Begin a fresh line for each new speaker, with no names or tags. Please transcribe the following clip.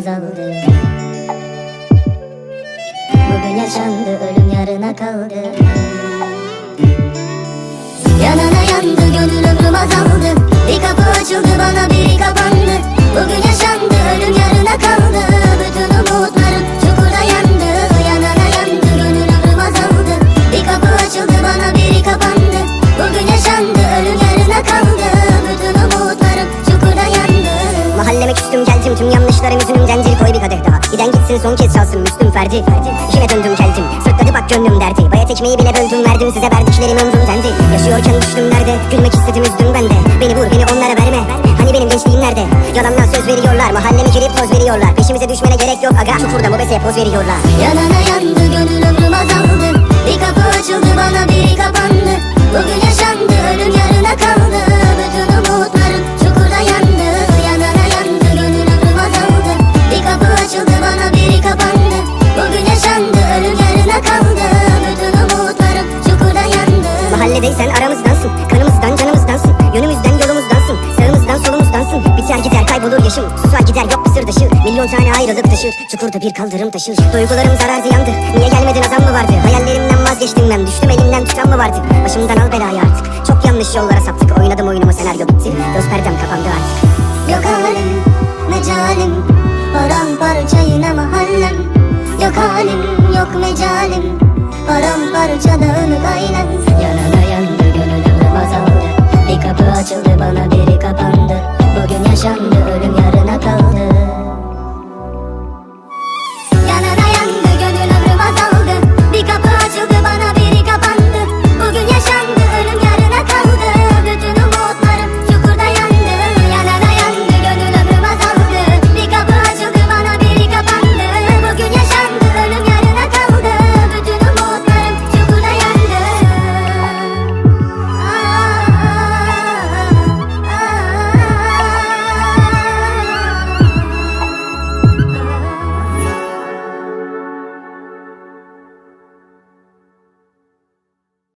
azaldı. Bugün yaşandı ölüm yarına kaldı. Yanana yandı gönül ömrüm azaldı. Bir kapı açıldı bana biri kapandı
yanlışlarım yüzünüm zencir koy bir kadeh daha. Giden gitsin son kez çalsın Müslüm Ferdi. İşime döndüm geldim sırtladı bak gönlüm derdi. Bayat ekmeği bile böldüm verdim size verdiklerim ömrüm dendi. Yaşıyorken düştüm nerede gülmek istedim üzdüm ben de. Beni vur beni onlara verme. Hani benim gençliğim nerede? Yalandan söz veriyorlar mahalleme girip toz veriyorlar. Peşimize düşmene gerek yok aga çukurda mobeseye poz veriyorlar.
Yanana yandı gönül ömrüm azaldı. Bir kapı
Mahalledeysen aramızdansın Kanımızdan canımızdansın Yönümüzden yolumuzdansın Sağımızdan solumuzdansın. Biter gider kaybolur yaşım Susar gider yok bir sır dışı Milyon tane ayrılık taşır Çukurda bir kaldırım taşır. Duygularım zarar ziyandı Niye gelmedin azam mı vardı? Hayallerimden vazgeçtim ben Düştüm elinden tutan mı vardı? Başımdan al belayı artık. Çok yanlış yollara saptık Oynadım oyunumu senaryo bitti. Göz perdem kapandı artık.
Yok halim, mecalim Paramparça yine mahallem Yok halim, yok mecalim Paramparça dağınık ailem Yanana